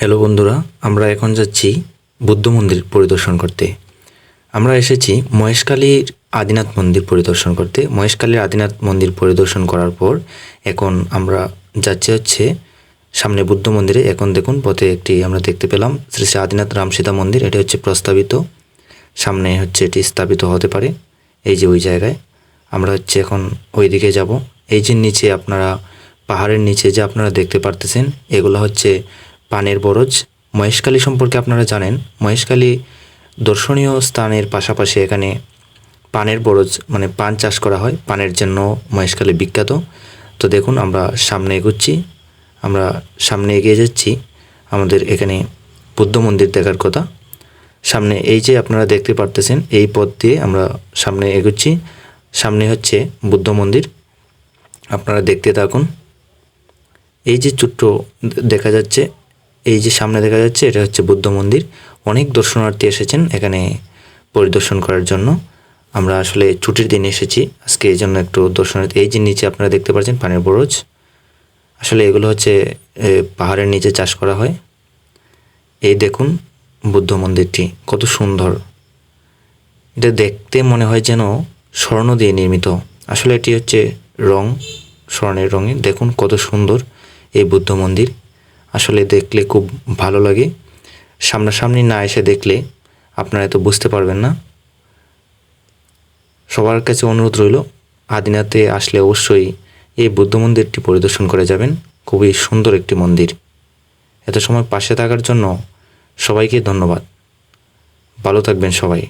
Hello বন্ধুরা, আমরা এখন যাচ্ছি বুদ্ধ মন্দির পরিদর্শন করতে। আমরা এসেছি মহেশকালীর আদিনাথ মন্দির পরিদর্শন করতে। মহেশকালীর আদিনাথ মন্দির পরিদর্শন করার পর এখন আমরা যাচ্ছি হচ্ছে সামনে বুদ্ধ মন্দিরে। এখন দেখুন, পথে একটি আমরা দেখতে পেলাম শ্রী শ্রী আদিনাথ রামসীতা মন্দির। এটি হচ্ছে প্রস্তাবিত। সামনে হচ্ছে এটি স্থাপিত হতে পারে। এই যে ওই জায়গায় আমরা হচ্ছে এখন ওই দিকে যাব। এই যে নিচে আপনারা, পাহাড়ের নিচে যে আপনারা দেখতে পারতেছেন, এগুলো হচ্ছে পানের বরজ। মহেশখালী সম্পর্কে আপনারা জানেন মহেশখালী দর্শনীয় স্থানের পাশাপাশি এখানে পানের বরজ মানে পান চাষ করা হয়। পানের জন্য মহেশখালী বিখ্যাত। তো দেখুন, আমরা সামনে এগোচ্ছি, আমরা সামনে এগিয়ে যাচ্ছি আমাদের এখানে বুদ্ধ মন্দির দেখার কথা। সামনে এই যে আপনারা দেখতে পারতেছেন, এই পথ দিয়ে আমরা সামনে এগোচ্ছি। সামনে হচ্ছে বুদ্ধ মন্দির। আপনারা দেখতে থাকুন। এই যে ছোট্ট দেখা যাচ্ছে এই যে সামনে দেখা যাচ্ছে, এটা হচ্ছে বুদ্ধ মন্দির। অনেক দর্শনার্থী এসেছেন এখানে পরিদর্শন করার জন্য। আমরা আসলে ছুটির দিন এসেছি। আজকে এই জন্য একটু দর্শনার্থী এই যে নিচে আপনারা দেখতে পাচ্ছেন পানের বরজ। আসলে এগুলো হচ্ছে পাহাড়ের নিচে চাষ করা হয়। এই দেখুন বুদ্ধ মন্দিরটি, কত সুন্দর। এটা দেখতে মনে হয় যেন স্বর্ণ দিয়ে নির্মিত। আসলে এটি হচ্ছে রং, স্বর্ণের রঙে। দেখুন কত সুন্দর এই বুদ্ধ মন্দির। আসলে দেখলে খুব ভালো লাগে। সামনাসামনি না এসে দেখলে আপনারা এত বুঝতে পারবেন না। সবার কাছে অনুরোধ রইল, আদিনাতে আসলে অবশ্যই এই বুদ্ধ মন্দিরটি পরিদর্শন করে যাবেন। খুবই সুন্দর একটি মন্দির। এত সময় পাশে থাকার জন্য সবাইকে ধন্যবাদ। ভালো থাকবেন সবাই।